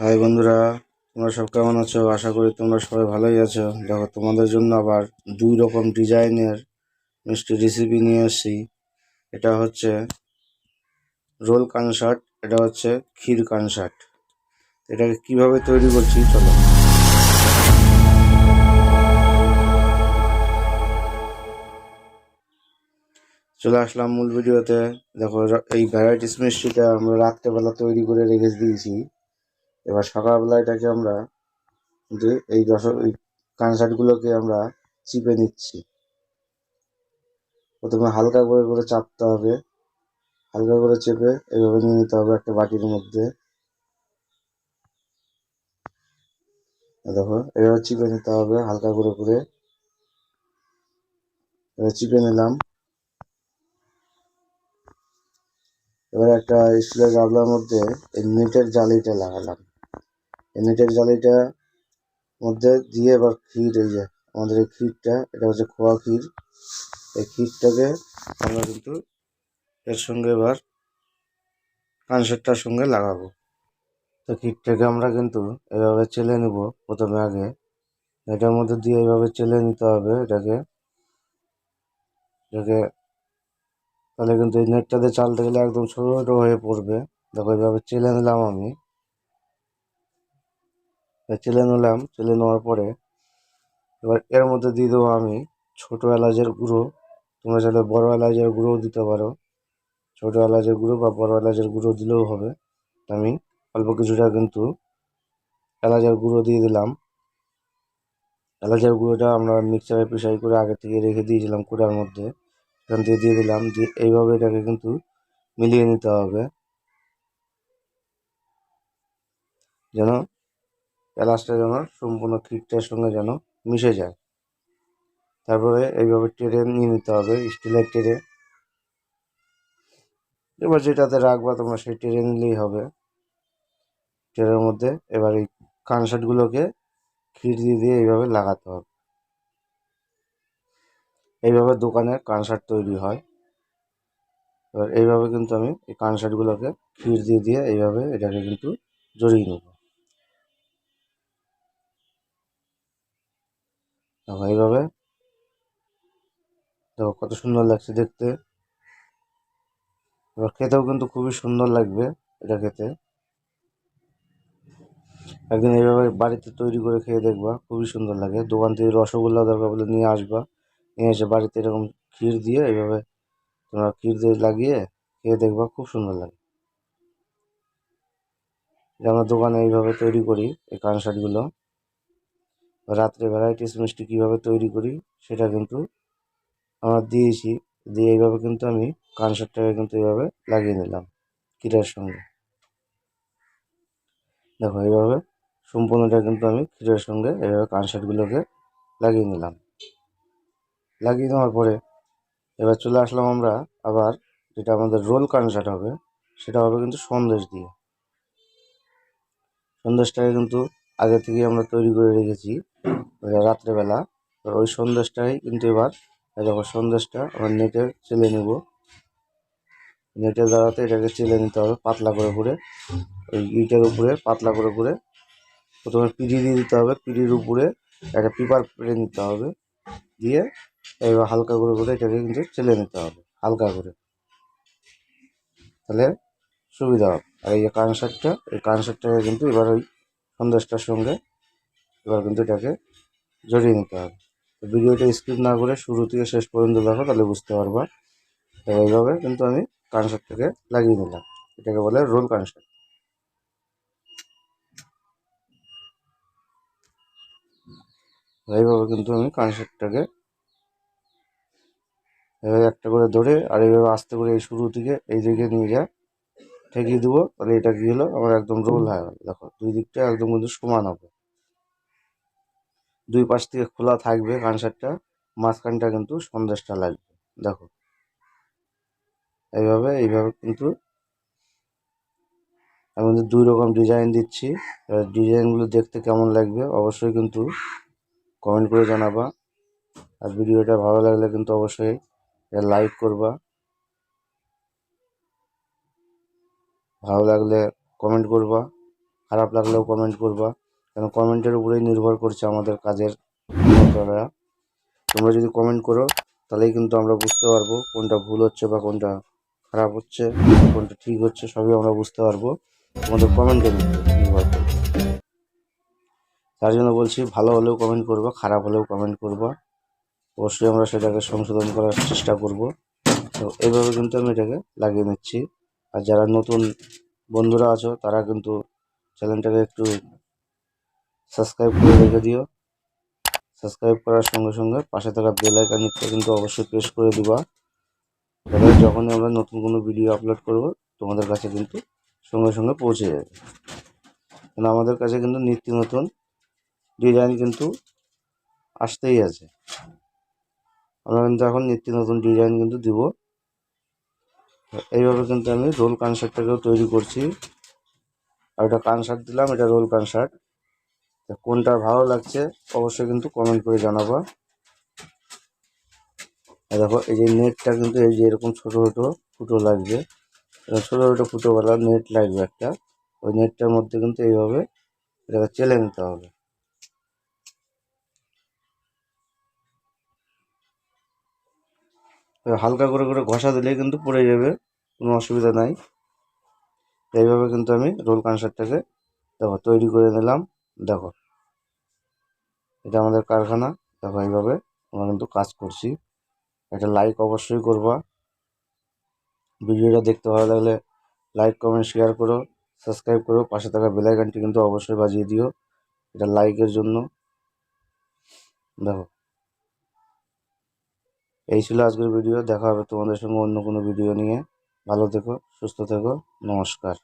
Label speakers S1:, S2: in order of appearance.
S1: High বন্ধুরা, তোমরা সব কেমন আছো? আশা করি তোমরা সবাই ভালোই আছো। দেখো, তোমাদের জন্য আবার দুই রকম ডিজাইনের মিষ্টি রেসিপি নিয়ে এসেছি। এটা হচ্ছে রোল কনসার্ট এটা হচ্ছে ক্ষীর কনসার্ট এটাকে কীভাবে তৈরি করছি, চলো। চলে আসলাম মূল ভিডিওতে। দেখো, এই ভ্যারাইটিস মিষ্টিটা আমরা রাত্রেবেলা তৈরি করে রেখে দিয়েছি। এবার সকালবেলা এটাকে আমরা যে এই রস এই কানসারগুলোকে আমরা চিপে নিচ্ছি। প্রথমে হালকা করে করে চাপতে হবে। হালকা করে চেপে এভাবে নিয়ে নিতে হবে একটা বাটির মধ্যে। দেখো, এভাবে চিপে নিতে হবে হালকা করে করে। এবার চিপে নিলাম। এবার একটা স্টিলের গাবলার মধ্যে এই নেটের জালিটা লাগালাম। এই নেটের জালিটা মধ্যে দিয়ে এবার ক্ষীর এই যে, আমাদের এই ক্ষীরটা, এটা হচ্ছে খোয়া ক্ষীর। এই ক্ষীরটাকে আমরা কিন্তু এর সঙ্গে এবার কানসেটটার সঙ্গে লাগাবো। তো ক্ষীরটাকে আমরা কিন্তু এভাবে চেলে নেব প্রথমে আগে। এটার মধ্যে দিয়ে এইভাবে চেলে নিতে হবে এটাকে। এটাকে তাহলে কিন্তু এই নেটটাতে চালতে গেলে একদম ছোটো ছোটো হয়ে পড়বে। দেখো এইভাবে চেলে নিলাম আমি। চেলে নিলাম, চেলে নেওয়ার পরে এবার এর মধ্যে দিয়ে দেবো আমি ছোটো এলাচের গুঁড়ো। তোমরা চাইলে বড়ো এলাচের গুঁড়োও দিতে পারো। ছোটো এলাচের গুঁড়ো বা বড়ো এলাচের গুঁড়ো দিলেও হবে। আমি অল্প কিছুটা কিন্তু এলাচের গুঁড়ো দিয়ে দিলাম। এলাচের গুঁড়োটা আমরা মিক্সারে পিসাই করে আগে থেকে রেখে দিয়েছিলাম কুড়ার মধ্যে। এখান থেকে দিয়ে দিলাম, দিয়ে এইভাবে এটাকে কিন্তু মিলিয়ে নিতে হবে। যেন এলাচটা যেন সম্পূর্ণ ক্ষীরটার সঙ্গে যেন মিশে যায়। তারপরে এইভাবে টেরে নিয়ে নিতে হবে স্টিলের টেরে। এবার যেটাতে রাখবা তোমরা সেই টেরে নিলেই হবে। টেরের মধ্যে এবার এই কানসার্টগুলোকে ক্ষীর দিয়ে দিয়ে এইভাবে লাগাতে হবে। এইভাবে দোকানে কানসার্ট তৈরি হয়। এবার এইভাবে কিন্তু আমি এই কানসার্টগুলোকে ক্ষীর দিয়ে দিয়ে এইভাবে এটাকে কিন্তু জড়িয়ে নেব। এইভাবে। দেখো কত সুন্দর লাগছে দেখতে। এবার খেতেও কিন্তু খুবই সুন্দর লাগবে এটা খেতে। একদিন এইভাবে বাড়িতে তৈরি করে খেয়ে দেখবা, খুবই সুন্দর লাগে। দোকান থেকে রসগোল্লা দরকার বলে নিয়ে আসবা। নিয়ে এসে বাড়িতে এরকম ক্ষীর দিয়ে এইভাবে তোমরা ক্ষীর দিয়ে লাগিয়ে খেয়ে দেখবা, খুব সুন্দর লাগে। আমরা দোকানে এইভাবে তৈরি করি, এই কানসার্টগুলো রাত্রে ভ্যারাইটিস মিষ্টি কীভাবে তৈরি করি, সেটা কিন্তু আমরা দিয়েছি। দিয়ে এইভাবে কিন্তু আমি কানসারটাকে কিন্তু এইভাবে লাগিয়ে নিলাম ক্ষীরের সঙ্গে। দেখো, এইভাবে সম্পূর্ণটা কিন্তু আমি ক্ষীরের সঙ্গে এইভাবে কানসারগুলোকে লাগিয়ে নিলাম। লাগিয়ে নেওয়ার পরে এবার চলে আসলাম আমরা আবার যেটা আমাদের রোল কানসার্ট হবে, সেটা হবে কিন্তু সন্দেশ দিয়ে। সন্দেশটাকে কিন্তু আগে থেকেই আমরা তৈরি করে রেখেছি। রাত্রেবেলা। ওই সন্দেশটাই কিন্তু এবার দেখো সন্দেশটা আমরা নেটে চেলে নেব। নেটের দ্বারাতে এটাকে চেলে নিতে হবে পাতলা করে করে ওই ইটের উপরে পাতলা করে করে প্রথমে পিড়ি দিয়ে দিতে হবে, পিড়ির উপরে একটা পেপার পেড়ে নিতে হবে। দিয়ে এবার হালকা করে করে এটাকে কিন্তু চেলে নিতে হবে, হালকা করে। তাহলে সুবিধা হবে। আর এই যে কানসারটা এই কানসারটাকে কিন্তু এবার ওই সন্দেশটার সঙ্গে এবার কিন্তু এটাকে জড়িয়ে নিতে হবে। তো ভিডিওটা স্কিপ না করে শুরু থেকে শেষ পর্যন্ত দেখো, তাহলে বুঝতে পারবা। তো এইভাবে কিন্তু আমি কানসারটাকে লাগিয়ে নিলাম এটাকে বলে রোল কানসার এইভাবে কিন্তু আমি কানসারটাকে এভাবে একটা করে ধরে আর এইভাবে আস্তে করে এই শুরু থেকে এই দিকে নিয়ে যা, ঠেকিয়ে দেবো। তাহলে এটা কি হলো? আমার একদম রোল হয়ে গেল। দেখো, দুই দিকটা একদম কিন্তু সমান হবে। দুই পাশ থেকে খোলা থাকবে কানসারটা মাঝখানটা কিন্তু সন্দেশটা লাগবে। দেখো। এইভাবে এইভাবে কিন্তু আমি কিন্তু দুই রকম ডিজাইন দিচ্ছি। ডিজাইনগুলো দেখতে কেমন লাগবে অবশ্যই কিন্তু কমেন্ট করে জানাবা। আর ভিডিওটা ভালো লাগলে কিন্তু অবশ্যই লাইক করবা। ভালো লাগলে কমেন্ট করবা। খারাপ লাগলেও কমেন্ট করবা। কারণ কমেন্টের উপরেই নির্ভর করছে আমাদের কাজের তোমরা যদি কমেন্ট করো, তাহলেই কিন্তু আমরা বুঝতে পারব কোনটা ভুল হচ্ছে বা কোনটা খারাপ হচ্ছে, কোনটা ঠিক হচ্ছে, সবই আমরা বুঝতে পারব। তোমাদের কমেন্টের নির্ভর করবে। তার জন্য বলছি, ভালো হলেও কমেন্ট করবা, খারাপ হলেও কমেন্ট করবা। অবশ্যই আমরা সেটাকে সংশোধন করার চেষ্টা করব। তো এইভাবে কিন্তু আমি এটাকে লাগিয়ে নিচ্ছি। আর যারা নতুন বন্ধুরা আছো, তারা কিন্তু চ্যানেলটাকে একটু সাবস্ক্রাইব করে রেখে দিও। সাবস্ক্রাইব করার সঙ্গে সঙ্গে পাশে থাকা বেল আইকনটা কিন্তু অবশ্যই প্রেস করে দিবা। তাহলে যখনই আমরা নতুন কোনো ভিডিও আপলোড করব, তোমাদের কাছে কিন্তু সঙ্গে সঙ্গে পৌঁছে যাবে। কারণ আমাদের কাছে কিন্তু নিত্য নতুন ডিজাইন কিন্তু আসতেই আছে। আমরা কিন্তু এখন নিত্য নতুন ডিজাইন কিন্তু দিব। এইভাবে কিন্তু আমি রোল কানসার্টটাকেও তৈরি করছি। আর এটা কানসার্ট দিলাম, এটা রোল কনসার্ট কোনটা ভালো লাগছে, অবশ্যই কিন্তু কমেন্ট করে জানাবা। আর দেখো, এই যে নেটটা কিন্তু এই যে এরকম ছোটো ছোটো ফুটো লাগবে। ছোটো ছোটো ফুটোওয়ালা নেট লাগবে একটা। ওই নেটটার মধ্যে কিন্তু এইভাবে এটাকে চেলে নিতে হবে। হালকা করে করে ঘষা দিলেই কিন্তু পড়ে যাবে, কোনো অসুবিধা নাই। এইভাবে কিন্তু আমি রোল কানসারটাকে দেখো তৈরি করে নিলাম। দেখো, এটা আমাদের কারখানা, দেখো এইভাবে আমরা কিন্তু কাজ করছি। একটা লাইক অবশ্যই করবা। ভিডিওটা দেখতে ভালো লাগলে লাইক কমেন্ট শেয়ার করো সাবস্ক্রাইব করো, পাশে থাকা বেলাইকানটি কিন্তু অবশ্যই বাজিয়ে দিও। এটা লাইকের জন্য। দেখো, এই ছিল আজকের ভিডিও দেখা হবে তোমাদের সঙ্গে অন্য কোনো ভিডিও নিয়ে। ভালো থেকো, সুস্থ থেকো। নমস্কার।